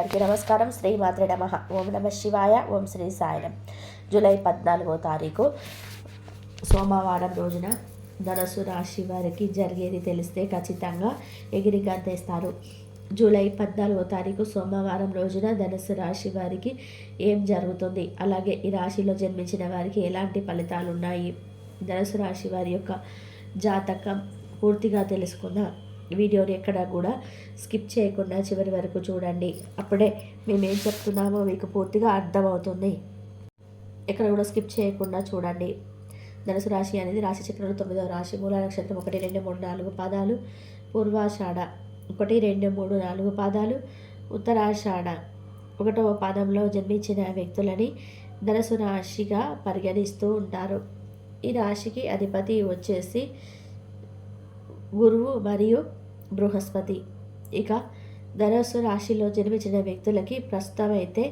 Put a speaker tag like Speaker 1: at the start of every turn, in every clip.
Speaker 1: అందరికీ నమస్కారం. శ్రీ మాత్ర నమ. ఓం నమ శివాయ. ఓం శ్రీ సాయనం జూలై పద్నాలుగో తారీఖు సోమవారం రోజున ధనస్సు రాశి వారికి జరిగేది తెలిస్తే ఖచ్చితంగా ఎగిరి గంతేస్తారు జూలై పద్నాలుగో తారీఖు సోమవారం రోజున ధనుసు రాశి వారికి ఏం జరుగుతుంది? అలాగే ఈ రాశిలో జన్మించిన వారికి ఎలాంటి ఫలితాలు ఉన్నాయి ధనుసు రాశి వారి యొక్క జాతకం పూర్తిగా తెలుసుకున్న వీడియోని ఎక్కడ కూడా స్కిప్ చేయకుండా చివరి వరకు చూడండి. అప్పుడే మేము ఏం చెప్తున్నామో మీకు పూర్తిగా అర్థమవుతుంది. ఎక్కడ కూడా స్కిప్ చేయకుండా చూడండి. ధనుసు రాశి అనేది రాశి చక్రంలో తొమ్మిదవ రాశి. మూల నక్షత్రం ఒకటి రెండు మూడు నాలుగు పాదాలు. పూర్వాషాఢ ఒకటి రెండు మూడు నాలుగు పాదాలు. ఉత్తరాషాఢ ఒకటవ పాదంలో జన్మించిన వ్యక్తులని ధనుసు రాశిగా పరిగణిస్తూ ఉంటారు. ఈ రాశికి అధిపతి వచ్చేసి గురువు మరియు బృహస్పతి. ఇక ధనస్సు రాశిలో జన్మించిన వ్యక్తులకి ప్రస్తుతం అయితే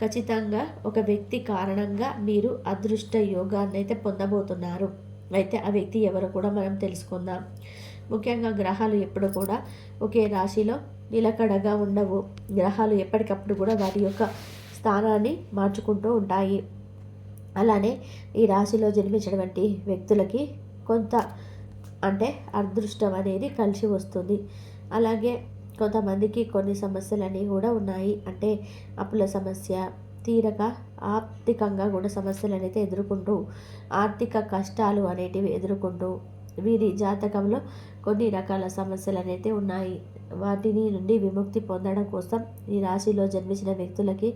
Speaker 1: ఖచ్చితంగా ఒక వ్యక్తి కారణంగా మీరు అదృష్ట యోగాన్ని అయితే పొందబోతున్నారు. అయితే ఆ వ్యక్తి ఎవరు కూడా మనం తెలుసుకుందాం. ముఖ్యంగా గ్రహాలు ఎప్పుడు కూడా ఒకే రాశిలో నిలకడగా ఉండవు. గ్రహాలు ఎప్పటికప్పుడు కూడా వాటి యొక్క స్థానాన్ని మార్చుకుంటూ ఉంటాయి. అలానే ఈ రాశిలో జన్మించినటువంటి వ్యక్తులకి కొంత అంటే అదృష్టం అనేది కలిసి వస్తుంది. అలాగే కొంతమందికి కొన్ని సమస్యలన్నీ కూడా ఉన్నాయి. అంటే అప్పుల సమస్య తీరక ఆర్థికంగా కూడా సమస్యలు అనేది ఎదుర్కొంటూ ఆర్థిక కష్టాలు అనేటివి ఎదుర్కొంటూ వీరి జాతకంలో కొన్ని రకాల సమస్యలు అనేది ఉన్నాయి. వాటిని నుండి విముక్తి పొందడం కోసం ఈ రాశిలో జన్మించిన వ్యక్తులకి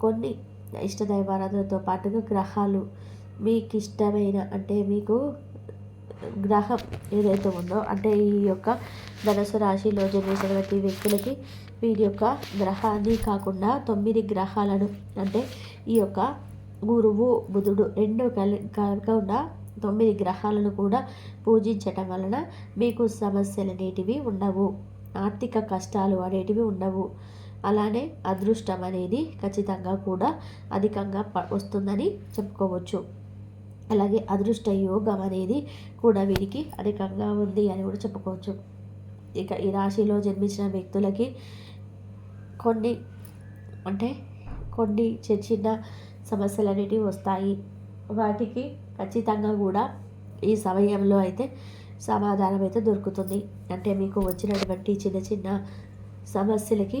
Speaker 1: కొన్ని ఇష్టదైవారాధనతో పాటుగా గ్రహాలు మీకు ఇష్టమైన అంటే మీకు గ్రహం ఏదైతే ఉందో అంటే ఈ యొక్క ధనుసు రాశిలో జన్మించినటువంటి వ్యక్తులకి వీరి యొక్క గ్రహాన్ని కాకుండా తొమ్మిది గ్రహాలను అంటే ఈ యొక్క గురువు బుధుడు రెండు కలి కాకుండా తొమ్మిది గ్రహాలను కూడా పూజించటం వలన మీకు సమస్యలు అనేటివి ఉండవు. ఆర్థిక కష్టాలు అనేటివి ఉండవు. అలానే అదృష్టం అనేది ఖచ్చితంగా కూడా అధికంగా వస్తుందని చెప్పుకోవచ్చు. అలాగే అదృష్ట యోగం అనేది కూడా వీరికి అధికంగా ఉంది అని కూడా చెప్పుకోవచ్చు. ఇక ఈ రాశిలో జన్మించిన వ్యక్తులకి కొన్ని అంటే కొన్ని చిన్న చిన్న సమస్యలు అనేటివి వస్తాయి. వాటికి ఖచ్చితంగా కూడా ఈ సమయంలో అయితే సమాధానం అయితే దొరుకుతుంది. అంటే మీకు వచ్చినటువంటి చిన్న చిన్న సమస్యలకి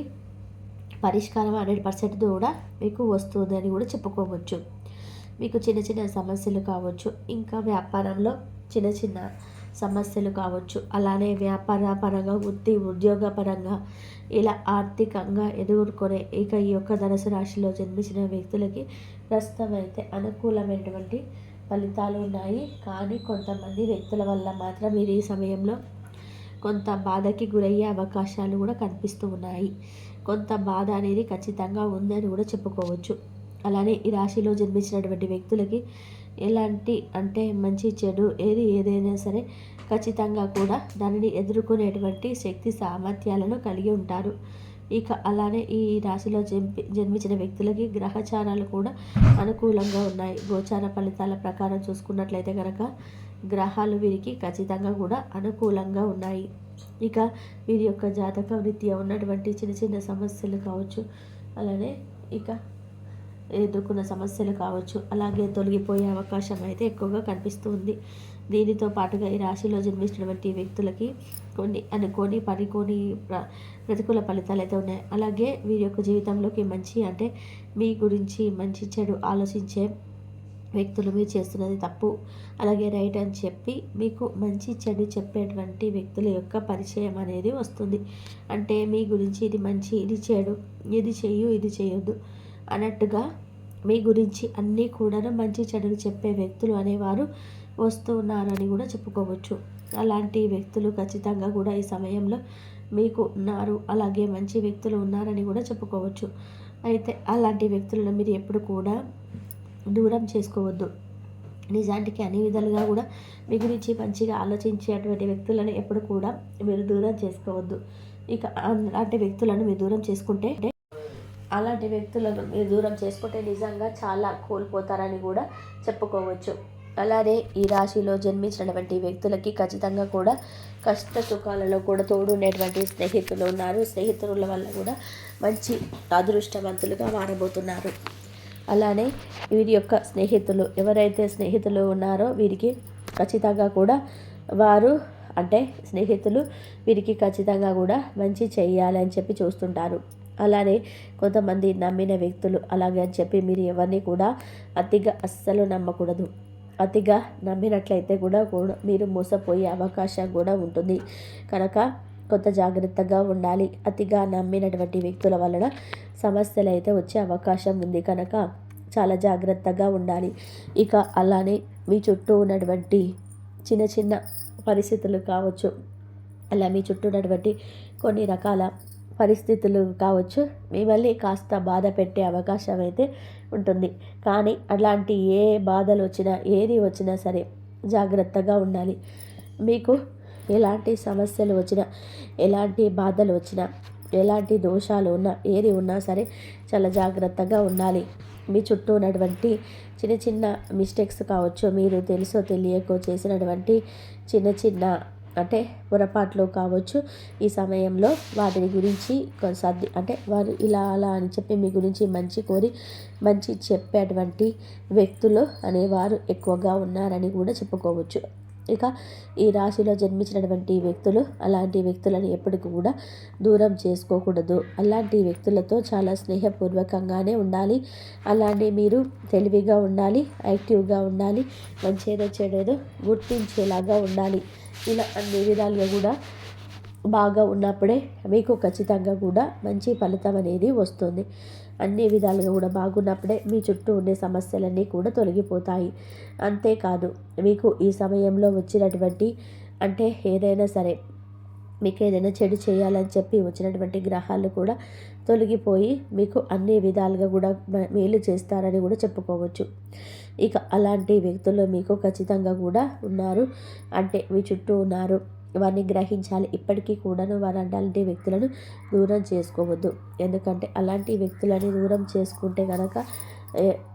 Speaker 1: పరిష్కారం హండ్రెడ్ పర్సెంట్ కూడా మీకు వస్తుంది అని కూడా చెప్పుకోవచ్చు. మీకు చిన్న చిన్న సమస్యలు కావచ్చు ఇంకా వ్యాపారంలో చిన్న చిన్న సమస్యలు కావచ్చు. అలానే వ్యాపార పరంగా వృత్తి ఉద్యోగ పరంగా ఇలా ఆర్థికంగా ఎదుర్కొనే ఇక ఈ యొక్క ధనుసు రాశిలో జన్మించిన వ్యక్తులకి ప్రస్తుతం అయితే అనుకూలమైనటువంటి ఫలితాలు ఉన్నాయి. కానీ కొంతమంది వ్యక్తుల వల్ల మాత్రం మీరు ఈ సమయంలో కొంత బాధకి గురయ్యే అవకాశాలు కూడా కనిపిస్తూ ఉన్నాయి. కొంత బాధ అనేది ఖచ్చితంగా ఉందని కూడా చెప్పుకోవచ్చు. అలానే ఈ రాశిలో జన్మించినటువంటి వ్యక్తులకి ఎలాంటి అంటే మంచి చెడు ఏది ఏదైనా సరే ఖచ్చితంగా కూడా దానిని ఎదుర్కొనేటువంటి శక్తి సామర్థ్యాలను కలిగి ఉంటారు. ఇక అలానే ఈ రాశిలో జన్మి జన్మించిన వ్యక్తులకి గ్రహచారాలు కూడా అనుకూలంగా ఉన్నాయి. గోచార ఫలితాల ప్రకారం చూసుకున్నట్లయితే కనుక గ్రహాలు వీరికి ఖచ్చితంగా కూడా అనుకూలంగా ఉన్నాయి. ఇక వీరి యొక్క జాతక రీత్యా ఉన్నటువంటి చిన్న చిన్న సమస్యలు కావచ్చు. అలానే ఇక ఎదుర్కొన్న సమస్యలు కావచ్చు అలాగే తొలగిపోయే అవకాశం అయితే ఎక్కువగా కనిపిస్తుంది. దీనితో పాటుగా ఈ రాశిలో జన్మించినటువంటి వ్యక్తులకి కొన్ని అనుకోని పనికోని ప్ర ప్రతికూల ఫలితాలు అయితే ఉన్నాయి. అలాగే వీరి యొక్క జీవితంలోకి మంచి అంటే మీ గురించి మంచి చెడు ఆలోచించే వ్యక్తులు మీరు చేస్తున్నది తప్పు. అలాగే రైట్ అని చెప్పి మీకు మంచి చెడు చెప్పేటువంటి వ్యక్తుల యొక్క పరిచయం అనేది వస్తుంది. అంటే మీ గురించి ఇది మంచి ఇది చెడు ఇది చేయు ఇది చేయొద్దు అన్నట్టుగా మీ గురించి అన్నీ కూడా మంచి చెడులు చెప్పే వ్యక్తులు అనేవారు వస్తున్నారని కూడా చెప్పుకోవచ్చు. అలాంటి వ్యక్తులు ఖచ్చితంగా కూడా ఈ సమయంలో మీకు ఉన్నారు. అలాగే మంచి వ్యక్తులు ఉన్నారని కూడా చెప్పుకోవచ్చు. అయితే అలాంటి వ్యక్తులను మీరు ఎప్పుడు కూడా దూరం చేసుకోవద్దు. నిజానికి అన్ని విధాలుగా కూడా మీ గురించి మంచిగా ఆలోచించేటువంటి వ్యక్తులను ఎప్పుడు కూడా మీరు దూరం చేసుకోవద్దు. ఇక అలాంటి వ్యక్తులను మీరు దూరం చేసుకుంటే అలాంటి వ్యక్తులను మీరు దూరం చేసుకుంటే నిజంగా చాలా కోల్పోతారని కూడా చెప్పుకోవచ్చు. అలానే ఈ రాశిలో జన్మించినటువంటి వ్యక్తులకి ఖచ్చితంగా కూడా కష్ట సుఖాలలో కూడా తోడుండేటువంటి స్నేహితులు ఉన్నారు. స్నేహితుల వల్ల కూడా మంచి అదృష్టవంతులుగా మారబోతున్నారు. అలానే వీరి యొక్క స్నేహితులు ఎవరైతే స్నేహితులు ఉన్నారో వీరికి ఖచ్చితంగా కూడా వారు అంటే స్నేహితులు వీరికి ఖచ్చితంగా కూడా మంచి చేయాలని చెప్పి చూస్తుంటారు. అలానే కొంతమంది నమ్మిన వ్యక్తులు అలాగే అని చెప్పి మీరు ఎవరిని కూడా అతిగా అస్సలు నమ్మకూడదు. అతిగా నమ్మినట్లయితే కూడా కూడా మీరు మోసపోయే అవకాశం కూడా ఉంటుంది. కనుక కొంత జాగ్రత్తగా ఉండాలి. అతిగా నమ్మినటువంటి వ్యక్తుల వలన సమస్యలు అయితే వచ్చే అవకాశం ఉంది. కనుక చాలా జాగ్రత్తగా ఉండాలి. ఇక అలానే మీ చుట్టూ ఉన్నటువంటి చిన్న చిన్న పరిస్థితులు కావచ్చు. అలా మీ చుట్టూ ఉన్నటువంటి కొన్ని రకాల పరిస్థితులు కావచ్చు మిమ్మల్ని కాస్త బాధ పెట్టే అవకాశం అయితే ఉంటుంది. కానీ అలాంటి ఏ బాధలు వచ్చినా ఏది వచ్చినా సరే జాగ్రత్తగా ఉండాలి. మీకు ఎలాంటి సమస్యలు వచ్చినా ఎలాంటి బాధలు వచ్చినా ఎలాంటి దోషాలు ఉన్నా ఏది ఉన్నా సరే చాలా జాగ్రత్తగా ఉండాలి. మీ చుట్టూ ఉన్నటువంటి చిన్న చిన్న మిస్టేక్స్ కావచ్చు మీరు తెలుసో తెలియకో చేసినటువంటి చిన్న చిన్న అంటే పొరపాట్లు కావచ్చు ఈ సమయంలో వాటిని గురించి సర్ది అంటే వారు ఇలా అలా అని చెప్పి మీ గురించి మంచి కోరి మంచి చెప్పేటువంటి వ్యక్తులు అనేవారు ఎక్కువగా ఉన్నారని కూడా చెప్పుకోవచ్చు. ఇక ఈ రాశిలో జన్మించినటువంటి వ్యక్తులు అలాంటి వ్యక్తులను ఎప్పటికి కూడా దూరం చేసుకోకూడదు. అలాంటి వ్యక్తులతో చాలా స్నేహపూర్వకంగానే ఉండాలి. అలాంటి మీరు తెలివిగా ఉండాలి యాక్టివ్గా ఉండాలి మంచేదో చెడేదో గుర్తించేలాగా ఉండాలి. ఇలా అన్ని విధాలుగా కూడా బాగా ఉన్నప్పుడే మీకు ఖచ్చితంగా కూడా మంచి ఫలితం అనేది వస్తుంది. అన్ని విధాలుగా కూడా బాగున్నప్పుడే మీ చుట్టూ ఉండే సమస్యలన్నీ కూడా తొలగిపోతాయి. అంతేకాదు మీకు ఈ సమయంలో వచ్చినటువంటి అంటే ఏదైనా సరే మీకు ఏదైనా చెడు చేయాలని చెప్పి వచ్చినటువంటి గ్రహాలు కూడా తొలగిపోయి మీకు అన్ని విధాలుగా కూడా మేలు చేస్తారని కూడా చెప్పుకోవచ్చు. ఇక అలాంటి వ్యక్తులు మీకు ఖచ్చితంగా కూడా ఉన్నారు. అంటే మీ చుట్టూ ఉన్నారు. వారిని గ్రహించాలి. ఇప్పటికీ కూడాను వారు అలాంటి వ్యక్తులను దూరం చేసుకోవద్దు. ఎందుకంటే అలాంటి వ్యక్తులని దూరం చేసుకుంటే కనుక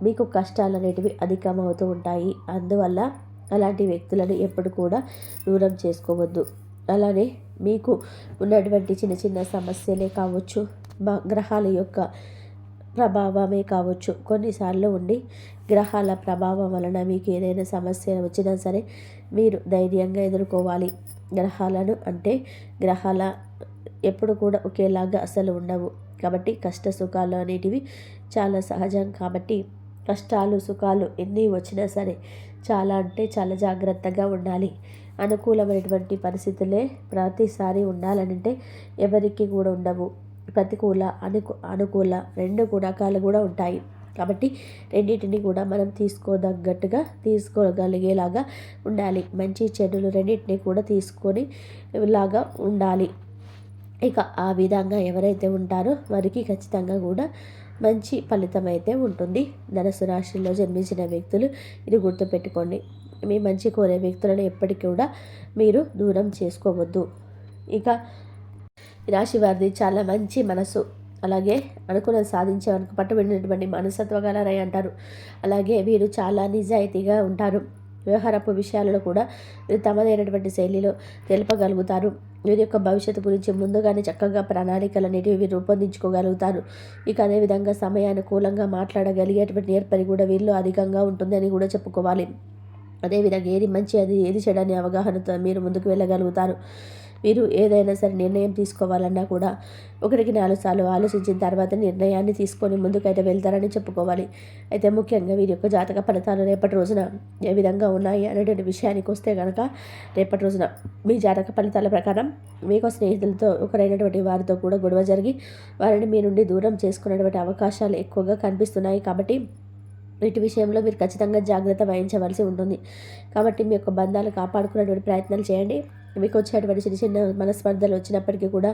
Speaker 1: మీకు కష్టాలు అనేటివి అధికమవుతూ ఉంటాయి. అందువల్ల అలాంటి వ్యక్తులను ఎప్పుడు కూడా దూరం చేసుకోవద్దు. అలానే మీకు ఉన్నటువంటి చిన్న చిన్న సమస్యలే కావచ్చు మా గ్రహాల యొక్క ప్రభావమే కావచ్చు కొన్నిసార్లు ఉండి గ్రహాల ప్రభావం వలన మీకు ఏదైనా సమస్య వచ్చినా సరే మీరు ధైర్యంగా ఎదుర్కోవాలి. గ్రహాలను అంటే గ్రహాల ఎప్పుడు కూడా ఒకేలాగా అసలు ఉండవు. కాబట్టి కష్ట సుఖాలు అనేటివి చాలా సహజం. కాబట్టి కష్టాలు సుఖాలు ఎన్ని వచ్చినా సరే చాలా అంటే చాలా జాగ్రత్తగా ఉండాలి. అనుకూలమైనటువంటి పరిస్థితులే ప్రతిసారి ఉండాలనంటే ఎవరికి కూడా ఉండవు. ప్రతికూల అనుకు అనుకూల రెండు రకాలు కూడా ఉంటాయి. కాబట్టి రెండింటిని కూడా మనం తీసుకోదగ్గట్టుగా తీసుకోగలిగేలాగా ఉండాలి. మంచి చెడులు రెండింటిని కూడా తీసుకొని లాగా ఉండాలి. ఇక ఆ విధంగా ఎవరైతే ఉంటారో వారికి ఖచ్చితంగా కూడా మంచి ఫలితం అయితే ఉంటుంది. ధనసు రాశిలో జన్మించిన వ్యక్తులు ఇది గుర్తుపెట్టుకోండి. మీ మంచి కోరే వ్యక్తులను ఎప్పటికీ కూడా మీరు దూరం చేసుకోవద్దు. ఇక రాశి వారిది చాలా మంచి మనసు అలాగే అనుకున్నది సాధించే వరకు పట్టుబడినటువంటి మనసత్వగలరై అంటారు. అలాగే వీరు చాలా నిజాయితీగా ఉంటారు. వ్యవహారపు విషయాలలో కూడా వీరు తమదైనటువంటి శైలిలో తెలుపగలుగుతారు. వీరి యొక్క భవిష్యత్తు గురించి ముందుగానే చక్కగా ప్రణాళికలు అనేటివి రూపొందించుకోగలుగుతారు. ఇక అదేవిధంగా సమయానుకూలంగా మాట్లాడగలిగేటువంటి ఏర్పడి కూడా వీళ్ళు అధికంగా ఉంటుందని కూడా చెప్పుకోవాలి. అదేవిధంగా ఏది మంచి అది ఏది చెడని అవగాహనతో మీరు ముందుకు వెళ్ళగలుగుతారు. మీరు ఏదైనా సరే నిర్ణయం తీసుకోవాలన్నా కూడా ఒకటికి నాలుగు సార్లు ఆలోచించిన తర్వాత నిర్ణయాన్ని తీసుకొని ముందుకైతే వెళ్తారని చెప్పుకోవాలి. అయితే ముఖ్యంగా వీరి యొక్క జాతక ఫలితాలు రేపటి రోజున ఏ విధంగా ఉన్నాయి అనేటువంటి విషయానికి వస్తే కనుక రేపటి రోజున మీ జాతక ఫలితాల ప్రకారం మీకు స్నేహితులతో ఒకరైనటువంటి వారితో కూడా గొడవ జరిగి వారిని మీ నుండి దూరం చేసుకునేటువంటి అవకాశాలు ఎక్కువగా కనిపిస్తున్నాయి కాబట్టి వీటి విషయంలో మీరు ఖచ్చితంగా జాగ్రత్త వహించవలసి ఉంటుంది. కాబట్టి మీ యొక్క బంధాలు కాపాడుకునేటువంటి ప్రయత్నాలు చేయండి. మీకు వచ్చేటువంటి చిన్న చిన్న మనస్పర్ధలు వచ్చినప్పటికీ కూడా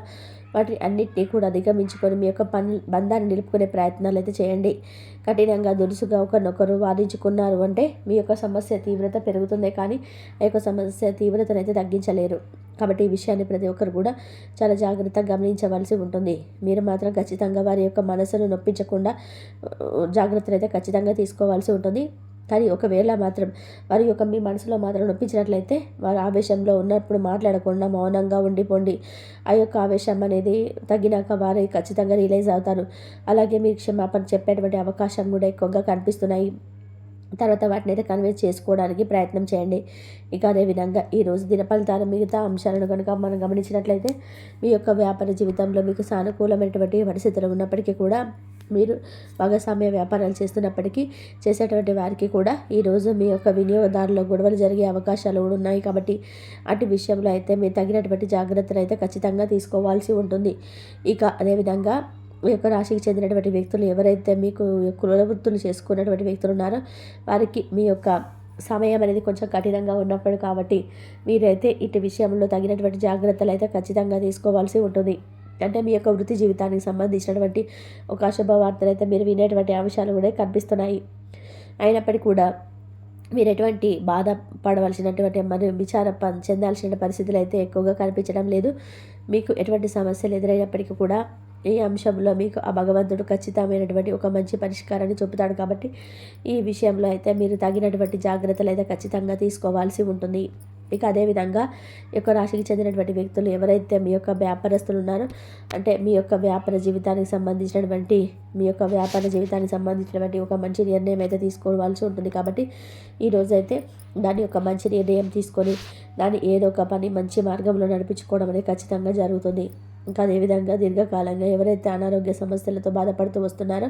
Speaker 1: వాటి అన్నిటినీ కూడా అధిగమించుకొని మీ యొక్క పని బంధాన్ని నిలుపుకునే ప్రయత్నాలు అయితే చేయండి. కఠినంగా దురుసుగా ఒకరినొకరు వాదించుకున్నారు అంటే మీ యొక్క సమస్య తీవ్రత పెరుగుతుంది కానీ ఆ యొక్క సమస్య తీవ్రతను అయితే తగ్గించలేరు. కాబట్టి ఈ విషయాన్ని ప్రతి ఒక్కరు కూడా చాలా జాగ్రత్తగా గమనించవలసి ఉంటుంది. మీరు మాత్రం ఖచ్చితంగా వారి యొక్క మనసును నొప్పించకుండా జాగ్రత్తలు అయితే ఖచ్చితంగా తీసుకోవాల్సి ఉంటుంది. కానీ ఒకవేళ మాత్రం వారి యొక్క మీ మనసులో మాత్రం నొప్పించినట్లయితే వారు ఆవేశంలో ఉన్నప్పుడు మాట్లాడకుండా మౌనంగా ఉండిపోండి. ఆ యొక్క ఆవేశం అనేది తగ్గినాక వారే ఖచ్చితంగా రిలైజ్ అవుతారు. అలాగే మీరు క్షమాపణ చెప్పేటువంటి అవకాశం కూడా ఎక్కువగా కనిపిస్తున్నాయి. తర్వాత వాటిని అయితే కన్వే చేసుకోవడానికి ప్రయత్నం చేయండి. ఇక అదేవిధంగా ఈరోజు దినఫలితాల మిగతా అంశాలను కనుక మనం గమనించినట్లయితే మీ యొక్క వ్యాపార జీవితంలో మీకు సానుకూలమైనటువంటి పరిస్థితులు ఉన్నప్పటికీ కూడా మీరు భాగస్వామ్య వ్యాపారాలు చేస్తున్నప్పటికీ చేసేటువంటి వారికి కూడా ఈరోజు మీ యొక్క వినియోగదారుల గొడవలు జరిగే అవకాశాలు కూడా ఉన్నాయి కాబట్టి అటు విషయంలో అయితే మీరు తగినటువంటి జాగ్రత్తలు అయితే ఖచ్చితంగా తీసుకోవాల్సి ఉంటుంది. ఇక అదేవిధంగా యొక్క రాశికి చెందినటువంటి వ్యక్తులు ఎవరైతే మీకు కులవృత్తులు చేసుకున్నటువంటి వ్యక్తులు ఉన్నారో వారికి మీ యొక్క సమయం అనేది కొంచెం కఠినంగా ఉన్నప్పుడు కాబట్టి మీరైతే ఇటు విషయంలో తగినటువంటి జాగ్రత్తలు అయితే ఖచ్చితంగా తీసుకోవాల్సి ఉంటుంది. అంటే మీ యొక్క వృత్తి జీవితానికి సంబంధించినటువంటి ఒక అశుభ వార్తలు అయితే మీరు వినేటువంటి అంశాలు కూడా కనిపిస్తున్నాయి. అయినప్పటికీ కూడా మీరు ఎటువంటి బాధ పడవలసినటువంటి మరియు విచార చెందాల్సిన పరిస్థితులు అయితే ఎక్కువగా కనిపించడం లేదు. మీకు ఎటువంటి సమస్యలు ఎదురైనప్పటికీ కూడా ఈ అంశంలో మీకు ఆ భగవంతుడు ఖచ్చితమైనటువంటి ఒక మంచి పరిష్కారాన్ని చెబుతాడు కాబట్టి ఈ విషయంలో అయితే మీరు తగినటువంటి జాగ్రత్తలు అయితే ఖచ్చితంగా తీసుకోవాల్సి ఉంటుంది. ఇక అదేవిధంగా ఈ యొక్క రాశికి చెందినటువంటి వ్యక్తులు ఎవరైతే మీ యొక్క వ్యాపారస్తులు ఉన్నారో అంటే మీ యొక్క వ్యాపార జీవితానికి సంబంధించినటువంటి మీ యొక్క వ్యాపార జీవితానికి సంబంధించినటువంటి ఒక మంచి నిర్ణయం అయితే తీసుకోవాల్సి ఉంటుంది కాబట్టి ఈరోజైతే దాని యొక్క మంచి నిర్ణయం తీసుకొని దాన్ని ఏదో ఒక పని మంచి మార్గంలో నడిపించుకోవడం అనేది ఖచ్చితంగా జరుగుతుంది. ఇంకా అదేవిధంగా దీర్ఘకాలంగా ఎవరైతే అనారోగ్య సమస్యలతో బాధపడుతూ వస్తున్నారో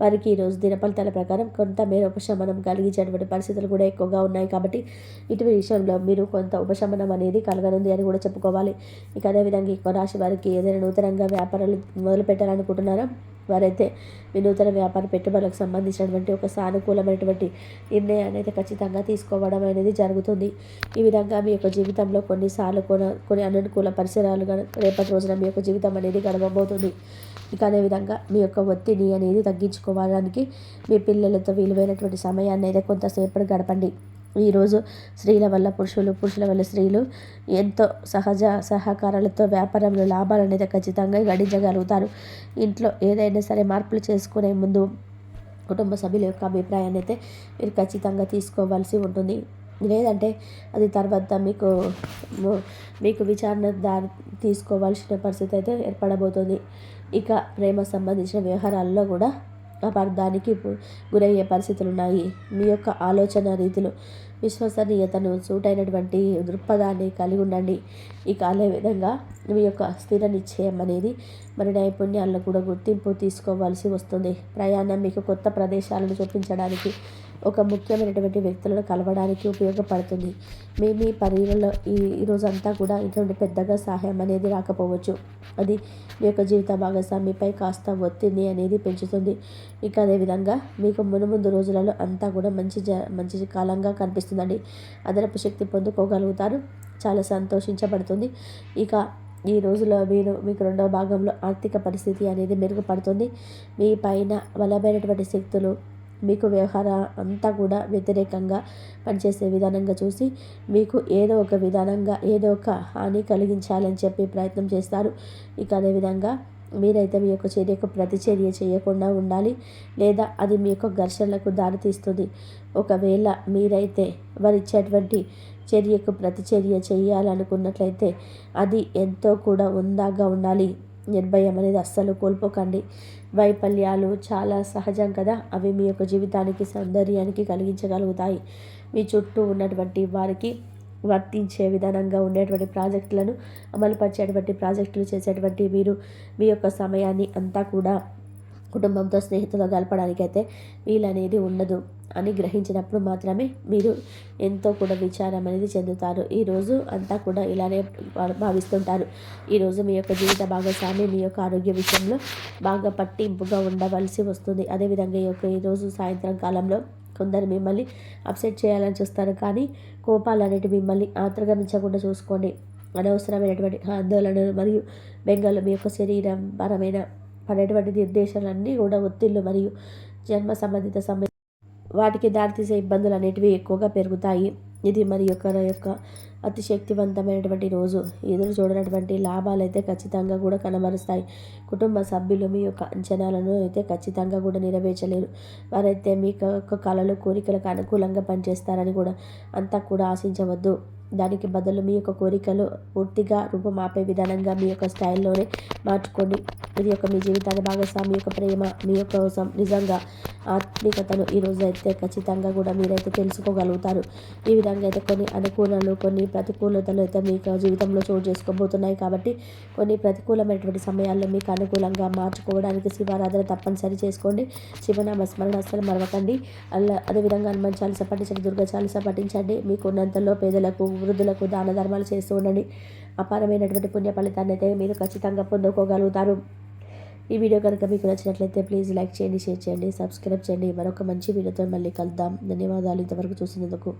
Speaker 1: వారికి ఈరోజు దినఫలితాల ప్రకారం కొంతమేర ఉపశమనం కలిగించేటువంటి పరిస్థితులు కూడా ఎక్కువగా ఉన్నాయి కాబట్టి ఇటువంటి విషయంలో మీరు కొంత ఉపశమనం అనేది కలగనుంది అని కూడా చెప్పుకోవాలి. ఇక అదేవిధంగా ఎక్కువ రాశి వారికి ఏదైనా నూతనంగా వ్యాపారాలు మొదలు పెట్టాలనుకుంటున్నారా వారైతే వినూతన వ్యాపార పెట్టుబడులకు సంబంధించినటువంటి ఒక సానుకూలమైనటువంటి నిర్ణయాన్ని అయితే ఖచ్చితంగా తీసుకోవడం అనేది జరుగుతుంది. ఈ విధంగా మీ యొక్క జీవితంలో కొన్నిసార్లు కొన్ని కొన్ని అననుకూల పరిసరాలు రేపటి రోజున మీ యొక్క జీవితం అనేది గడవబోతుంది. ఇక అదేవిధంగా మీ యొక్క ఒత్తిడి అనేది తగ్గించుకోవడానికి మీ పిల్లలతో విలువైనటువంటి సమయాన్ని అయితే కొంతసేపు గడపండి. ఈరోజు స్త్రీల వల్ల పురుషులు పురుషుల వల్ల స్త్రీలు ఎంతో సహజ సహకారాలతో వ్యాపారంలో లాభాలు అనేది ఖచ్చితంగా గడించగలుగుతారు. ఇంట్లో ఏదైనా సరే మార్పులు చేసుకునే ముందు కుటుంబ సభ్యుల యొక్క అభిప్రాయాన్ని అయితే మీరు ఖచ్చితంగా తీసుకోవాల్సి ఉంటుంది. లేదంటే అది తర్వాత మీకు మీకు విచారణ దారి తీసుకోవాల్సిన పరిస్థితి అయితే ఏర్పడబోతుంది. ఇక ప్రేమ సంబంధించిన వ్యవహారాల్లో కూడా అపార్థానికి గురయ్యే పరిస్థితులు ఉన్నాయి మీ యొక్క ఆలోచన రీతిలో విశ్వసనీయతను సూటైనటువంటి దృక్పథాన్ని కలిగి ఉండండి. ఇక అదే విధంగా మీ యొక్క స్థిర నిశ్చయం అనేది మరి నైపుణ్యాలను కూడా గుర్తింపు తీసుకోవాల్సి వస్తుంది. ప్రయాణం మీకు కొత్త ప్రదేశాలను చూపించడానికి ఒక ముఖ్యమైనటువంటి వ్యక్తులను కలవడానికి ఉపయోగపడుతుంది. మీ మీ పరిధిలో ఈ ఈ రోజంతా కూడా ఇటువంటి పెద్దగా సహాయం అనేది రాకపోవచ్చు. అది మీ యొక్క జీవిత భాగస్వామిపై కాస్త ఒత్తిడిని అనేది పెంచుతుంది. ఇక అదేవిధంగా మీకు మునుముందు రోజులలో అంతా కూడా మంచి జ మంచి కాలంగా కనిపిస్తుందండి. అదనపు శక్తి పొందుకోగలుగుతారు. చాలా సంతోషించబడుతుంది. ఇక ఈ రోజులో మీరు మీకు రెండవ భాగంలో ఆర్థిక పరిస్థితి అనేది మెరుగుపడుతుంది. మీ పైన బలమైనటువంటి శక్తులు మీకు వ్యవహార అంతా కూడా వ్యతిరేకంగా పనిచేసే విధానంగా చూసి మీకు ఏదో ఒక విధానంగా ఏదో ఒక హాని కలిగించాలని చెప్పి ప్రయత్నం చేస్తారు. ఇక అదేవిధంగా మీరైతే మీ యొక్క చర్యకు ప్రతిచర్య చేయకుండా ఉండాలి. లేదా అది మీ యొక్క ఘర్షణలకు దారితీస్తుంది. ఒకవేళ మీరైతే వారు ఇచ్చేటువంటి చర్యకు ప్రతిచర్య చేయాలనుకున్నట్లయితే అది ఎంతో కూడా ఉందాగా ఉండాలి. నిర్భయం అనేది అస్సలు కోల్పోకండి. వైఫల్యాలు చాలా సహజం కదా? అవి మీ యొక్క జీవితానికి సౌందర్యానికి కలిగించగలుగుతాయి. మీ చుట్టూ ఉన్నటువంటి వారికి వర్తించే విధానంగా ఉండేటువంటి ప్రాజెక్టులను అమలుపరిచేటువంటి ప్రాజెక్టులు చేసేటువంటి మీరు మీ యొక్క సమయాన్ని అంతా కూడా కుటుంబంతో స్నేహితులు గడపడానికైతే వీలనేది ఉండదు. అని గ్రహించినప్పుడు మాత్రమే మీరు ఎంతో కూడా విచారం అనేది చెందుతారు. ఈరోజు అంతా కూడా ఇలానే భావిస్తుంటారు. ఈరోజు మీ యొక్క జీవిత భాగస్వామి మీ యొక్క ఆరోగ్య విషయంలో బాగా పట్టింపుగా ఉండవలసి వస్తుంది. అదేవిధంగా ఈ యొక్క ఈరోజు సాయంత్రం కాలంలో కొందరు మిమ్మల్ని అప్సెట్ చేయాలని చూస్తారు. కానీ కోపాలు అనేటివి మిమ్మల్ని ఆత్రగమించకుండా చూసుకోండి. అనవసరమైనటువంటి ఆందోళనలు మరియు బెంగలు మీ యొక్క శరీరం పరమైన పడేటువంటి నిర్దేశాలన్నీ కూడా ఒత్తిళ్ళు మరియు జన్మ సంబంధిత సమయం వాటికి దారితీసే ఇబ్బందులు అనేటివి ఎక్కువగా పెరుగుతాయి. ఇది మరి ఒకరి యొక్క అతి శక్తివంతమైనటువంటి రోజు. ఎదురు చూడనటువంటి లాభాలు అయితే ఖచ్చితంగా కూడా కనబరుస్తాయి. కుటుంబ సభ్యులు మీ యొక్క అంచనాలను అయితే ఖచ్చితంగా కూడా నెరవేర్చలేరు. వారైతే మీ యొక్క కళలు కోరికలకు అనుకూలంగా పనిచేస్తారని కూడా అంతా కూడా ఆశించవద్దు. దానికి బదులు మీ యొక్క కోరికలు పూర్తిగా రూపమాపే విధానంగా మీ యొక్క స్టైల్లోనే మార్చుకోండి. ఇది యొక్క మీ జీవితాన్ని భాగస్వామి యొక్క ప్రేమ మీ యొక్క కోసం నిజంగా ఆత్మీయతను ఈరోజు అయితే ఖచ్చితంగా కూడా మీరైతే తెలుసుకోగలుగుతారు. ఈ విధంగా అయితే కొన్ని అనుకూలలు కొన్ని ప్రతికూలతలు అయితే మీకు జీవితంలో చోటు చేసుకోబోతున్నాయి కాబట్టి కొన్ని ప్రతికూలమైనటువంటి సమయాల్లో మీకు అనుకూలంగా మార్చుకోవడానికి శివారాధన తప్పనిసరి చేసుకోండి. శివనామ స్మరణ అస్సలు మరవకండి. అలా అదేవిధంగా హనుమాన్ చాలీస పఠించండి దుర్గా చాలీస పఠించండి. మీకున్నంతలో పేదలకు వృద్ధులకు దాన ధర్మాలు చేస్తూ ఉండండి. అపారమైనటువంటి పుణ్య ఫలితాన్ని అయితే మీరు ఖచ్చితంగా పొందుకోగలుగుతారు. ఈ వీడియో కనుక మీకు నచ్చినట్లయితే ప్లీజ్ లైక్ చేయండి షేర్ చేయండి సబ్స్క్రైబ్ చేయండి. మరొక మంచి వీడియోతో మళ్ళీ కలుద్దాం. ధన్యవాదాలు ఇంతవరకు చూసినందుకు.